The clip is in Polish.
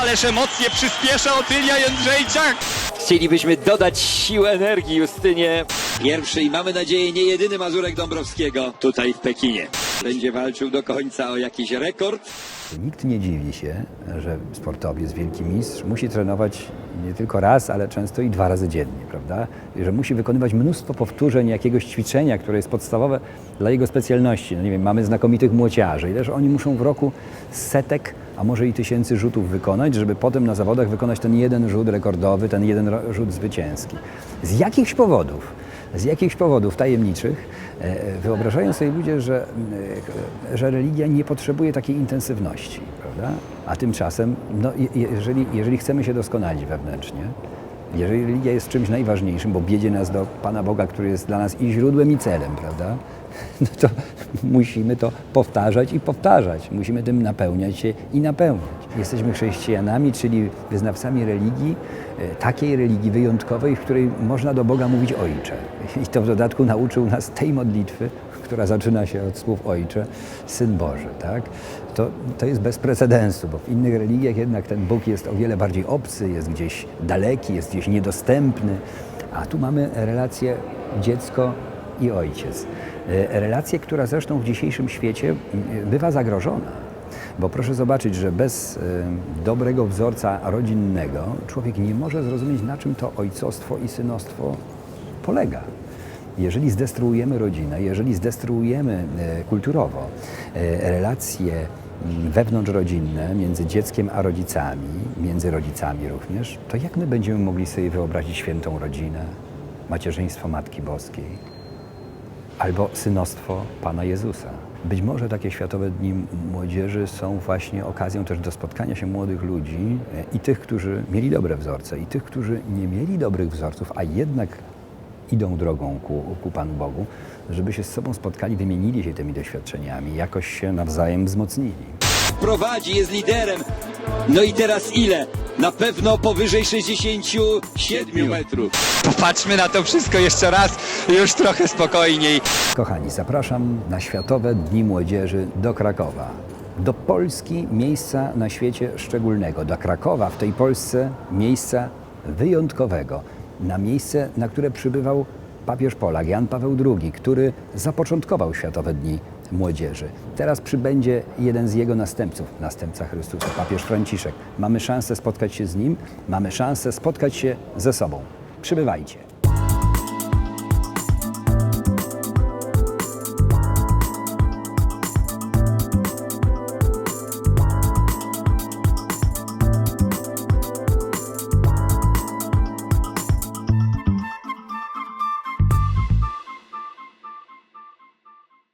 Ależ emocje przyspiesza Otylia Jędrzejczak. Chcielibyśmy dodać siłę energii Justynie. Pierwszy i mamy nadzieję nie jedyny Mazurek Dąbrowskiego tutaj w Pekinie. Będzie walczył do końca o jakiś rekord. Nikt nie dziwi się, że sportowiec, wielki mistrz musi trenować nie tylko raz, ale często i dwa razy dziennie, prawda? I że musi wykonywać mnóstwo powtórzeń jakiegoś ćwiczenia, które jest podstawowe dla jego specjalności. No nie wiem, mamy znakomitych młociarzy, ileż oni muszą w roku setek, a może i tysięcy rzutów wykonać, żeby potem na zawodach wykonać ten jeden rzut rekordowy, ten jeden rzut zwycięski. Z jakichś powodów, z jakichś powodów tajemniczych e, wyobrażają sobie ludzie, że, e, że religia nie potrzebuje takiej intensywności, prawda? A tymczasem, no, je- jeżeli, jeżeli chcemy się doskonalić wewnętrznie, jeżeli religia jest czymś najważniejszym, bo biedzie nas do Pana Boga, który jest dla nas i źródłem, i celem, prawda? No to musimy to powtarzać i powtarzać. Musimy tym napełniać się i napełniać. Jesteśmy chrześcijanami, czyli wyznawcami religii, e, takiej religii wyjątkowej, w której można do Boga mówić Ojcze. I to w dodatku nauczył nas tej modlitwy, która zaczyna się od słów Ojcze, Syn Boży. Tak? To, to jest bez precedensu, bo w innych religiach jednak ten Bóg jest o wiele bardziej obcy, jest gdzieś daleki, jest gdzieś niedostępny, a tu mamy relację dziecko i ojciec. E, Relację, która zresztą w dzisiejszym świecie bywa zagrożona. Bo proszę zobaczyć, że bez e, dobrego wzorca rodzinnego człowiek nie może zrozumieć, na czym to ojcostwo i synostwo polega. Jeżeli zdestruujemy rodzinę, jeżeli zdestruujemy e, kulturowo relacje wewnątrzrodzinne między dzieckiem a rodzicami, między rodzicami również, to jak my będziemy mogli sobie wyobrazić świętą rodzinę, macierzyństwo Matki Boskiej? Albo synostwo Pana Jezusa. Być może takie Światowe Dni Młodzieży są właśnie okazją też do spotkania się młodych ludzi e, i tych, którzy mieli dobre wzorce, i tych, którzy nie mieli dobrych wzorców, a jednak idą drogą ku, ku Panu Bogu, żeby się z sobą spotkali, wymienili się tymi doświadczeniami, jakoś się nawzajem wzmocnili. Prowadzi, jest liderem. No i teraz ile? Na pewno powyżej 67 metrów. Popatrzmy na to wszystko jeszcze raz, już trochę spokojniej. Kochani, zapraszam na Światowe Dni Młodzieży do Krakowa. Do Polski miejsca na świecie szczególnego, do Krakowa w tej Polsce miejsca wyjątkowego, na miejsce, na które przybywał papież Polak Jan Paweł II, który zapoczątkował Światowe Dni Młodzieży. Teraz przybędzie jeden z jego następców, następca Chrystusa, papież Franciszek. Mamy szansę spotkać się z nim, mamy szansę spotkać się ze sobą. Przybywajcie.